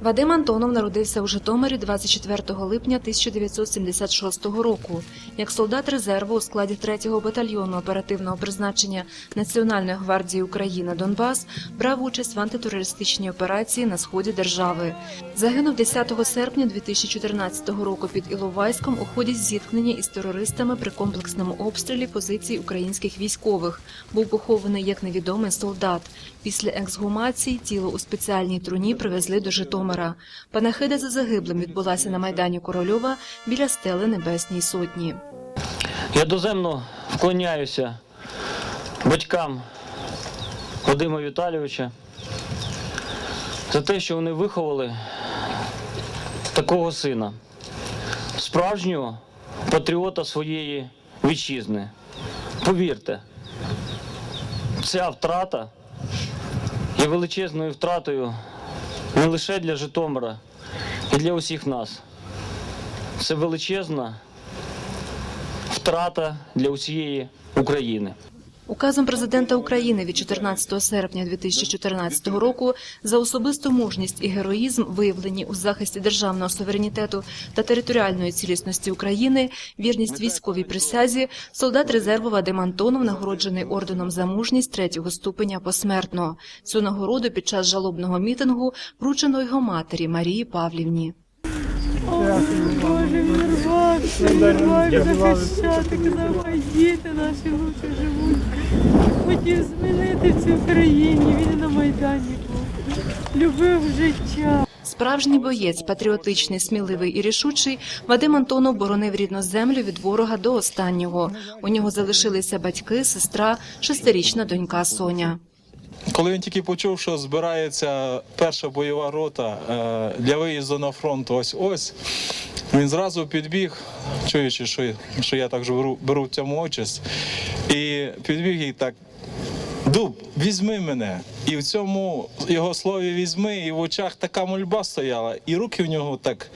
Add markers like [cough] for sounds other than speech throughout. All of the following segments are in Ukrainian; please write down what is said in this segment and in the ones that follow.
Вадим Антонов народився у Житомирі 24 липня 1976 року. Як солдат резерву у складі 3-го батальйону оперативного призначення Національної гвардії України Донбас брав участь в антитерористичній операції на сході держави. Загинув 10 серпня 2014 року під Іловайськом у ході зіткнення із терористами при комплексному обстрілі позицій українських військових. Був похований як невідомий солдат. Після ексгумації тіло у спеціальній труні привезли до Житомира. Панахида за загиблим відбулася на майдані Корольова біля стели Небесній Сотні. Я доземно вклоняюся батькам Вадима Віталійовича за те, що вони виховали такого сина, справжнього патріота своєї вітчизни. Повірте, ця втрата є величезною втратою не лише для Житомира, і для усіх нас. Це величезна втрата для усієї України. Указом президента України від 14 серпня 2014 року за особисту мужність і героїзм, виявлені у захисті державного суверенітету та територіальної цілісності України, вірність військовій присязі, солдат резерву Вадим Антонов нагороджений орденом за мужність третього ступеня посмертно. Цю нагороду під час жалобного мітингу вручено його матері Марії Павлівні. Боже, він рвався, він рвався захищати, хай діти наші лучше живуть. Хотів змінити цю країну, він на Майдані був. Любив життя. Справжній боєць, патріотичний, сміливий і рішучий, Вадим Антонов боронив рідну землю від ворога до останнього. У нього залишилися батьки, сестра, шестирічна донька Соня. Коли він тільки почув, що збирається перша бойова рота е, для виїзду на фронт, ось ось він зразу підбіг, чуючи, що, що я так беру, беру в цьому участь, і підбіг і так. Дуб, візьми мене. І в цьому його слові візьми, і в очах така мольба стояла, і руки в нього так.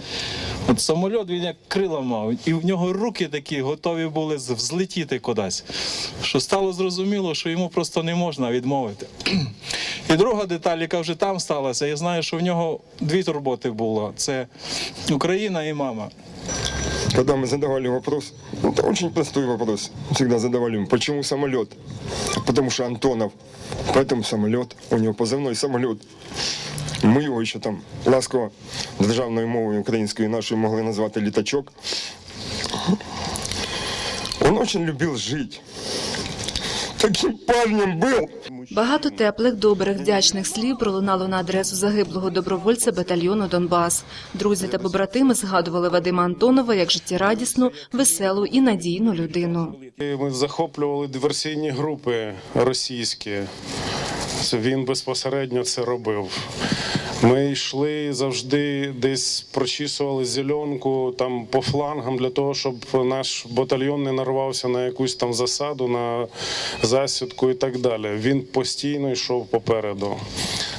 От самоліт він як крила мав, і в нього руки такі готові були з- взлетіти кудись. Що стало зрозуміло, що йому просто не можна відмовити. [clears throat] І друга деталь, яка вже там сталася, я знаю, що в нього дві турботи було: це Україна і мама. Когда мы задавали вопрос, это очень простой вопрос, всегда задавали ему, почему самолет? Потому что Антонов, поэтому самолет, у него позывной самолет. Ми його ще там ласково державною мовою українською нашою могли назвати літачок. Он очень любил жить. Таким парнем был. Багато теплих, добрих, вдячних слів пролунало на адресу загиблого добровольця батальйону Донбас. Друзі та побратими згадували Вадима Антонова як життєрадісну, веселу і надійну людину. Ми захоплювали диверсійні групи російські. Він безпосередньо це робив. Ми йшли завжди десь прочісували зеленку там по флангам для того, щоб наш батальйон не нарвався на якусь там засаду, на засідку і так далі. Він постійно йшов попереду.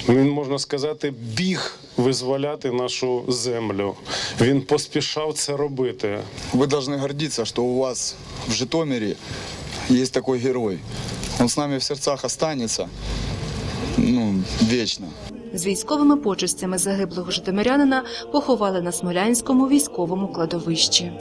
Він можна сказати, біг визволяти нашу землю. Він поспішав це робити. Вы должны гордиться, что у вас в Житомире есть такой герой. Он с нами в сердцах останется ну, вічно. З військовими почестями загиблого житомирянина поховали на Смолянському військовому кладовищі.